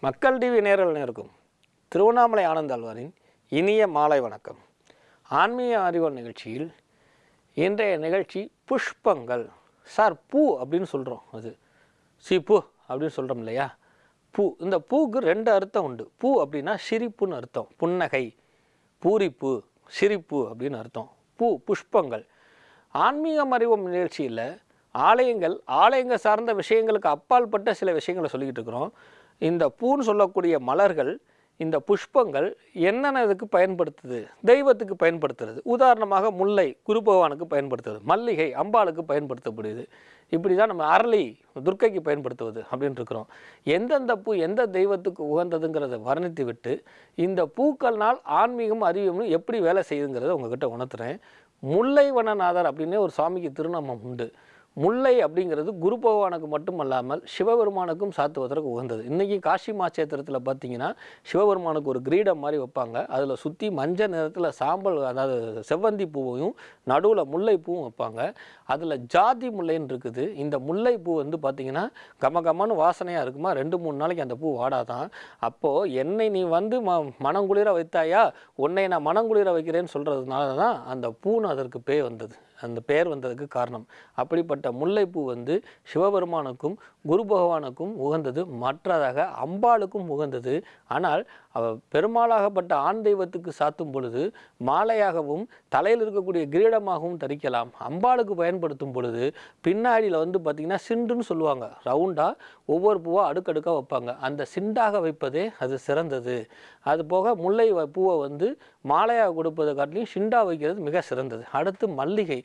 மக்கள் டிவி நேரல் நேருக்கும் திருவண்ணாமலை ஆனந்தாழ்வாரின் இனிய மாலை வணக்கம். ஆன்மீக அறிவு நிகழ்ச்சியில் இன்றைய நிகழ்ச்சி புஷ்பங்கள். சார் பூ அப்படின்னு சொல்கிறோம் அது. சி பூ அப்படின்னு சொல்கிறோம் இல்லையா? பூ இந்த பூவுக்கு ரெண்டு அர்த்தம் உண்டு. பூ அப்படின்னா சிரிப்புன்னு அர்த்தம். புன்னகை பூரிப்பு சிரிப்பு அப்படின்னு அர்த்தம். பூ புஷ்பங்கள். ஆன்மீகம் அறிவம் நிகழ்ச்சியில் ஆலயங்கள் ஆலயங்கள் சார்ந்த விஷயங்களுக்கு அப்பால்பட்ட சில விஷயங்களை சொல்லிக்கிட்டு இருக்கிறோம். இந்த பூன்னு சொல்லக்கூடிய மலர்கள் இந்த புஷ்பங்கள் என்னென்ன இதுக்கு பயன்படுத்துது? தெய்வத்துக்கு பயன்படுத்துறது. உதாரணமாக முல்லை குரு பகவானுக்கு பயன்படுத்துவது மல்லிகை அம்பாளுக்கு பயன்படுத்தப்படுது இப்படி தான் நம்ம அரளி துர்க்கைக்கு பயன்படுத்துவது அப்படின்னு இருக்கிறோம். எந்தெந்த பூ எந்த தெய்வத்துக்கு உகந்ததுங்கிறத வர்ணித்து விட்டு இந்த பூக்கள்னால் ஆன்மீகம் அறிவியமும் எப்படி வேலை செய்யுங்கிறத உங்ககிட்ட உணர்த்துறேன். முல்லை வனநாதர் அப்படின்னே ஒரு சுவாமிக்கு திருநாமம் உண்டு. முல்லை அப்படிங்கிறது குரு பகவானுக்கு மட்டும் அல்லாமல் சிவபெருமானுக்கும் சாத்துவதற்கு உகந்தது. இன்றைக்கி காசி மாச்சேத்திரத்தில் பார்த்தீங்கன்னா சிவபெருமானுக்கு ஒரு கிரீடம் மாதிரி வைப்பாங்க. அதில் சுற்றி மஞ்சள் நிறத்தில் சாம்பல் அதாவது செவ்வந்தி பூவையும் நடுவில் முல்லைப்பூவும் வைப்பாங்க. அதில் ஜாதி முல்லைன்னு இருக்குது. இந்த முல்லை பூ வந்து பார்த்திங்கன்னா கம வாசனையாக இருக்குமா? ரெண்டு மூணு நாளைக்கு அந்த பூ வாடாதான். அப்போது என்னை நீ வந்து ம மனங்குளிர வைத்தாயா? உன்னை நான் மனங்குளிர வைக்கிறேன்னு சொல்கிறதுனால தான் அந்த பூன்னு அதற்கு பேய் வந்தது. அந்த பெயர் வந்ததுக்கு காரணம். அப்படிப்பட்ட முல்லைப்பூ வந்து சிவபெருமானுக்கும் குரு பகவானுக்கும் உகந்தது. மற்றதாக அம்பாளுக்கும் உகந்தது. ஆனால் அவ பெருமாளாகப்பட்ட ஆண் தெய்வத்துக்கு சாத்தும் பொழுது மாலையாகவும் தலையில் இருக்கக்கூடிய கிரீடமாகவும் தரிக்கலாம். அம்பாளுக்கு பயன்படுத்தும் பொழுது பின்னாடியில் வந்து பார்த்திங்கன்னா சிண்டுன்னு சொல்லுவாங்க. ரவுண்டாக ஒவ்வொரு பூவாக அடுக்கடுக்காக வைப்பாங்க. அந்த சிண்டாக வைப்பதே அது சிறந்தது. அது போக முல்லை வ- பூவை வந்து மாலையாக கொடுப்பதை காட்டிலையும் சிண்டா வைக்கிறது மிக சிறந்தது. அடுத்து மல்லிகை.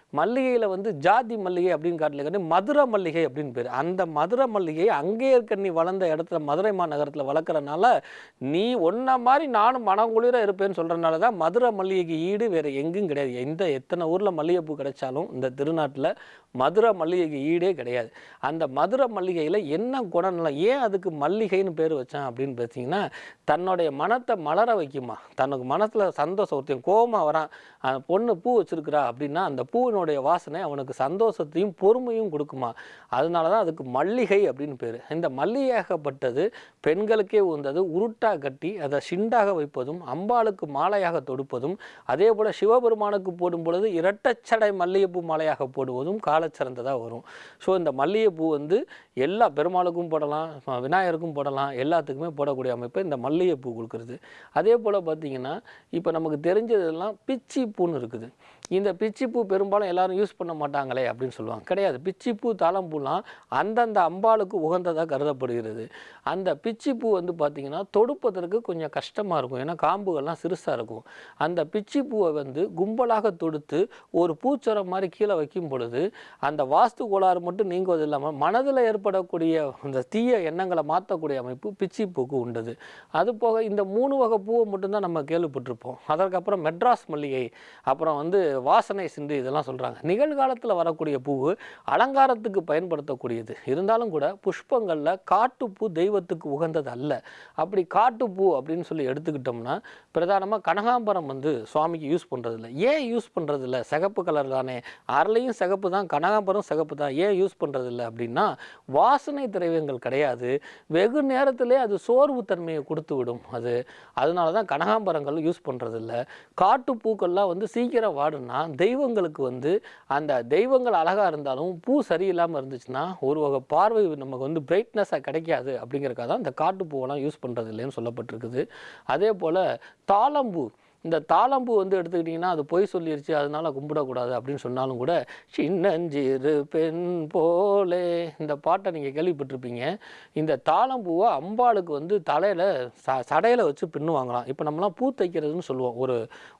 மல்லிகையில் வந்து ஜாதி மல்லிகை அப்படின்னு காட்டில மதுரை மல்லிகை அப்படின்னு பேர். அந்த மதுரை மல்லிகை அங்கே இருக்க நீ வளர்ந்த இடத்துல மதுரை மாநகரத்தில் வளர்க்குறனால நீ ஒன்றை மாதிரி நானும் மனங்குளிர இருப்பேன்னு சொல்கிறனால தான் மதுரை மல்லிகைக்கு ஈடு வேறு எங்கும் கிடையாது. எந்த எத்தனை ஊரில் மல்லிகைப்பூ கிடைச்சாலும் இந்த திருநாட்டில் மதுரை மல்லிகைக்கு ஈடே கிடையாது. அந்த மதுரை மல்லிகையில் என்ன குணநலம் ஏன் அதுக்கு மல்லிகைன்னு பேர் வச்சான் அப்படின்னு பார்த்தீங்கன்னா தன்னுடைய மனத்தை மலர வைக்குமா? தனக்கு மனசில் சந்தோஷம் ஒருத்தையும் கோபமாக வரான் அந்த பொண்ணு பூ வச்சுருக்குறா அப்படின்னா அந்த பூவினுடைய வாசனை அவனுக்கு சந்தோஷத்தையும் பொறுமையும் கொடுக்குமா? அதனால தான் அதுக்கு மல்லிகை அப்படின்னு பேர். இந்த மல்லிகையாகப்பட்டது பெண்களுக்கே உந்தது உருட்டாக கட்டி அதை சிண்டாக வைப்பதும் அம்பாளுக்கு மாலையாக தொடுப்பதும் அதே போல் சிவபெருமானுக்கு போடும் பொழுது இரட்டச்சடை மல்லிகைப்பூ மாலையாக போடுவதும் காலச்சிறந்ததாக வரும். ஸோ இந்த மல்லிகைப்பூ வந்து எல்லா பெருமாளுக்கும் போடலாம் விநாயகருக்கும் போடலாம் எல்லாத்துக்குமே போடக்கூடிய அமைப்பு இந்த மல்லிகைப்பூ கொடுக்குறது. அதே போல் பார்த்தீங்கன்னா இப்போ நமக்கு தெரிஞ்சதெல்லாம் பிச்சி பூன்னு இருக்குது. இந்த பிச்சிப்பூ பெரும்பாலும் எல்லாரும் யூஸ் பண்ண மாட்டாங்களே அப்படின்னு சொல்லுவாங்க. கிடையாது. பிச்சிப்பூ தாளம்பூலாம் அந்தந்த அம்பாளுக்கு உகந்ததாக கருதப்படுகிறது. அந்த பிச்சிப்பூ வந்து பார்த்திங்கன்னா தொடுப்பதற்கு கொஞ்சம் கஷ்டமாக இருக்கும். ஏன்னா காம்புகள்லாம் சிறுசாக இருக்கும். அந்த பிச்சிப்பூவை வந்து கும்பலாக தொடுத்து ஒரு பூச்சரம் மாதிரி கீழே வைக்கும் பொழுது அந்த வாஸ்து கோளாறு மட்டும் நீங்குவது இல்லாமல் மனதில் ஏற்படக்கூடிய அந்த தீய எண்ணங்களை மாற்றக்கூடிய அமைப்பு பிச்சிப்பூக்கு உண்டது. அது போக இந்த மூணு வகை பூவை மட்டும்தான் நம்ம கேள்விப்பட்டிருப்போம். அதற்கப்புறம் மெட்ராஸ் மல்லிகை அப்புறம் வந்து வாசனை சிந்து இதெல்லாம் சொல்கிறாங்க நிகழ்காலத்தில் வரக்கூடிய பூவு அலங்காரத்துக்கு பயன்படுத்தக்கூடியது. இருந்தாலும் கூட புஷ்பங்களில் காட்டுப்பூ தெய்வத்துக்கு உகந்தது அல்ல. அப்படி காட்டுப்பூ அப்படின்னு சொல்லி எடுத்துக்கிட்டோம்னா பிரதானமாக கனகாம்பரம் வந்து சுவாமிக்கு யூஸ் பண்ணுறதில்ல ஏன் யூஸ் பண்ணுறதில்ல சிகப்பு கலர் தானே. அரளையும் சிகப்பு தான் கனகாம்பரம் சிகப்பு தான். ஏன் யூஸ் பண்ணுறதில்ல அப்படின்னா வாசனை திரவியங்கள் கிடையாது. வெகு நேரத்திலே அது சோர்வு தன்மையை கொடுத்து விடும் அது. அதனால தான் கனகாம்பரங்கள் யூஸ் பண்ணுறதில்ல காட்டுப்பூக்கள்லாம் வந்து சீக்கிரம் வாடுனா தெய்வங்களுக்கு வந்து அந்த தெய்வங்கள் அழகாக இருந்தாலும் பூ சரியில்லாமல் இருந்துச்சுன்னா ஒரு வகை பார்வை நமக்கு வந்து பிரைட்னஸாக கிடைக்காது அப்படிங்கிறக்காக தான் இந்த காட்டு பூவெல்லாம் யூஸ் பண்ணுறது இல்லைன்னு சொல்லப்பட்டிருக்குது. அதே போல் தாளம்பூ இந்த தாளம்பூ வந்து எடுத்துக்கிட்டிங்கன்னா அது பொய் சொல்லிருச்சு அதனால் கும்பிடக்கூடாது அப்படின்னு சொன்னாலும் கூட சின்னஞ்சிறு பெண் போலே இந்த பாட்டை நீங்கள் கேள்விப்பட்டிருப்பீங்க. இந்த தாளம்பூவை அம்பாளுக்கு வந்து தலையில் ச சடையில் வச்சு பின்னுவாங்களாம். இப்போ நம்மலாம் பூ தைக்கிறதுன்னு சொல்லுவோம். ஒரு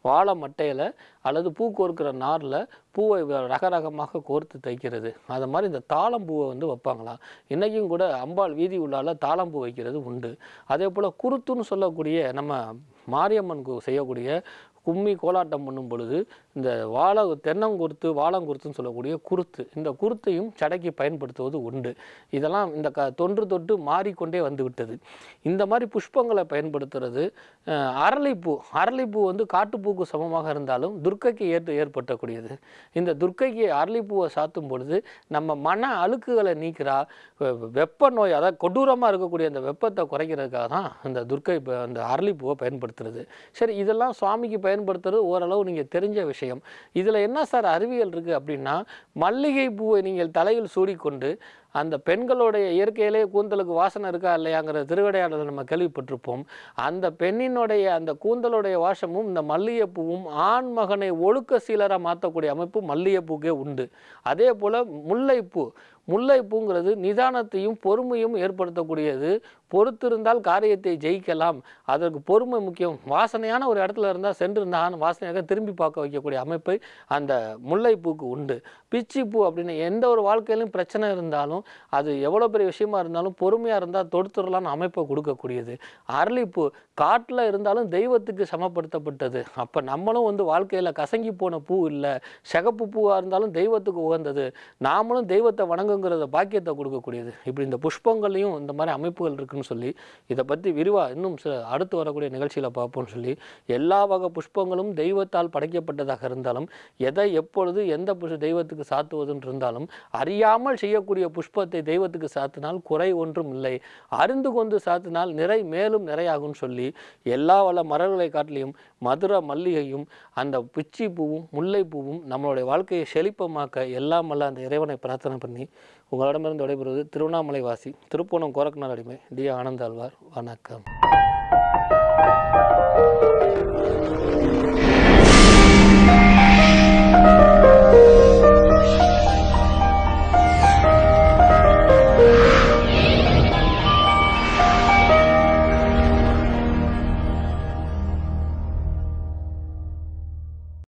வாழை மட்டையில் அல்லது பூ கோர்க்கிற நாரில் பூவை ரக ரகமாக கோர்த்து தைக்கிறது. அது மாதிரி இந்த தாளம்பூவை வந்து வைப்பாங்களாம். இன்றைக்கும் கூட அம்பாள் வீதி உள்ளால தாளம்பூ வைக்கிறது உண்டு. அதே போல் குருத்துன்னு சொல்லக்கூடிய நம்ம மாரியம்மனுக்கு செய்யக்கூடிய கும்மி கோலாட்டம் பண்ணும் பொழுது இந்த வாழை தென்னங்குருத்து வாழங்குருத்துன்னு சொல்லக்கூடிய குருத்து இந்த குருத்தையும் சடைக்கு பயன்படுத்துவது உண்டு. இதெல்லாம் இந்த க தொன்று தொட்டு மாறிக்கொண்டே வந்துவிட்டது. இந்த மாதிரி புஷ்பங்களை பயன்படுத்துறது அரளிப்பூ அரளிப்பூ வந்து காட்டுப்பூக்கு சமமாக இருந்தாலும் துர்க்கைக்கு ஏற்று ஏற்பட்டக்கூடியது. இந்த துர்க்கைக்கு அரளிப்பூவை சாத்தும் பொழுது நம்ம மன அழுக்குகளை நீக்கிறா வெ- வெப்ப நோய் அதாவது கொடூரமாக இருக்கக்கூடிய அந்த வெப்பத்தை குறைக்கிறதுக்காக தான் இந்த துர்க்கை அந்த அரளிப்பூவை பயன்படுத்துறது. சரி இதெல்லாம் சுவாமிக்கு பயன்படுத்துறது ஓரளவு நீங்கள் தெரிஞ்ச விஷயம். இதில் என்ன சார் அறிவியல் இருக்குது அப்படின்னா மல்லிகை பூவை நீங்கள் தலையில் சூடிக்கொண்டு அந்த பெண்களுடைய இயற்கையிலே கூந்தலுக்கு வாசனை இருக்கா இல்லையாங்கிற திருவிடையாடலை நம்ம கேள்விப்பட்டிருப்போம். அந்த பெண்ணினுடைய அந்த கூந்தலுடைய வாசமும் இந்த மல்லிகைப்பூவும் ஆண் மகனை ஒழுக்க சீலராக மாற்றக்கூடிய அமைப்பு மல்லிகைப்பூக்கே உண்டு. அதே போல் முல்லைப்பூ முல்லைப்பூங்கிறது நிதானத்தையும் பொறுமையும் ஏற்படுத்தக்கூடியது. பொறுத்திருந்தால் காரியத்தை ஜெயிக்கலாம். அதற்கு பொறுமை முக்கியம். வாசனையான ஒரு இடத்துல இருந்தால் சென்று நான் வாசனையாக திரும்பி பார்க்க வைக்கக்கூடிய அமைப்பு அந்த முல்லைப்பூக்கு உண்டு. பிச்சிப்பூ அப்படின்னு எந்த ஒரு வாழ்க்கையிலும் பிரச்சனை இருந்தாலும் அது எவ்வளோ பெரிய விஷயமா இருந்தாலும் பொறுமையாக இருந்தால் தொடுத்துடலான்னு அமைப்பை கொடுக்கக்கூடியது. அரளிப்பூ காட்டில் இருந்தாலும் தெய்வத்துக்கு சமப்படுத்தப்பட்டது. அப்போ நம்மளும் வந்து வாழ்க்கையில் கசங்கி போன பூ இல்லை சிகப்பு பூவாக இருந்தாலும் தெய்வத்துக்கு உகந்தது. நாமளும் தெய்வத்தை வணங்குங்கிறத பாக்கியத்தை கொடுக்கக்கூடியது. இப்படி இந்த புஷ்பங்களையும் இந்த மாதிரி அமைப்புகள் இருக்குன்னு சொல்லி இதை பற்றி விரிவாக இன்னும் சில அடுத்து வரக்கூடிய நிகழ்ச்சியில் பார்ப்போம்னு சொல்லி எல்லா வகை புஷ்பங்களும் தெய்வத்தால் படைக்கப்பட்டதாக இருந்தாலும் எதை எப்பொழுது எந்த புஷ தெய்வத்துக்கு சாத்துவதுன்னு இருந்தாலும் அறியாமல் செய்யக்கூடிய புஷ்பத்தை தெய்வத்துக்கு சாத்தினால் குறை ஒன்றும் இல்லை. அறிந்து கொண்டு சாத்தினால் நிறை மேலும் நிறையாகும் சொல்லி எல்லா வள மரங்களை காட்டிலையும் மதுரை மல்லிகையும் அந்த பிச்சி பூவும் முல்லைப்பூவும் நம்மளுடைய வாழ்க்கையை செழிப்பமாக்க எல்லாம் வல்ல அந்த இறைவனை பிரார்த்தனை பண்ணி உங்களிடமிருந்து விடைபெறுவது திருவண்ணாமலை வாசி திருப்பூணம் கோரக்கநாள் அடிமை டி ஆனந்தாழ்வார். வணக்கம்.